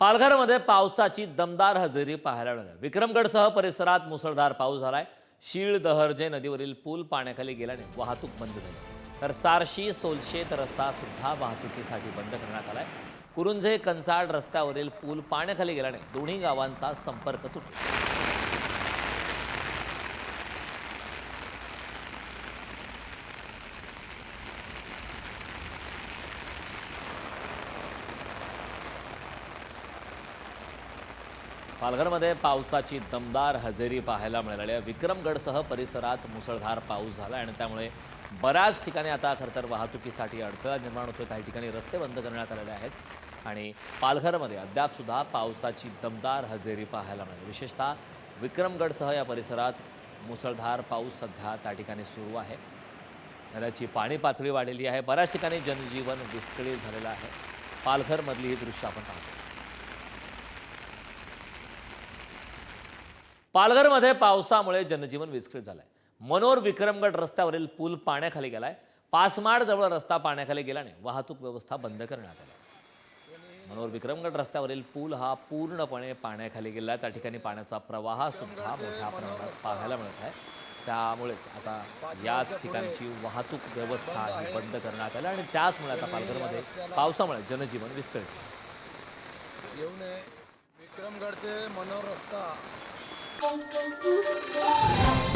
पालघरमध्ये पावसाची दमदार हजेरी पाहायला मिळाली. विक्रमगडसह परिसरात मुसळधार पाऊस झालाय. शीळ दहरजे नदीवरील पूल पाण्याखाली गेल्याने वाहतूक बंद झाली. तर सारशी सोलशेत रस्ता सुद्धा वाहतुकीसाठी बंद करण्यात आलाय. कुरुंजे कंचाड रस्त्यावरील पूल पाण्याखाली गेल्याने दोन्ही गावांचा संपर्क तुटला. पालघरमध्ये पावसाची दमदार हजेरी पाहायला मिळाली आहे. विक्रमगडसह परिसरात मुसळधार पाऊस झाला आणि त्यामुळे बऱ्याच ठिकाणी आता खरं तर वाहतुकीसाठी अडथळा निर्माण होतो काही ठिकाणी रस्ते बंद करण्यात आलेले आहेत आणि पालघरमध्ये अद्यापसुद्धा पावसाची दमदार हजेरी पाहायला मिळाली. विशेषतः विक्रमगडसह या परिसरात मुसळधार पाऊस सध्या त्या ठिकाणी सुरू आहे. नद्याची पाणी पातळी वाढलेली आहे. बऱ्याच ठिकाणी जनजीवन विस्कळीत झालेलं आहे. पालघरमधली ही दृश्य आपण पाहतो. पालघरमध्ये पावसामुळे जनजीवन विस्कळीत झालंय. मनोर विक्रमगड रस्त्यावरील पूल पाण्याखाली गेलाय. पासमाड जवळ रस्ता पाण्याखाली गेल्याने वाहतूक व्यवस्था बंद करण्यात आली. मनोर विक्रमगड रस्त्यावरील पूल हा पूर्णपणे पाण्याखाली गेला. आहे त्या ठिकाणी पाण्याचा प्रवाह सुद्धा मोठ्या प्रमाणात पाहायला मिळत आहे. त्यामुळेच आता याच ठिकाणची वाहतूक व्यवस्था ही बंद करण्यात आली आणि त्याचमुळे आता पालघरमध्ये पावसामुळे जनजीवन विस्कळीत झालं. येऊ नये विक्रमगड ते मनोर रस्ता. Música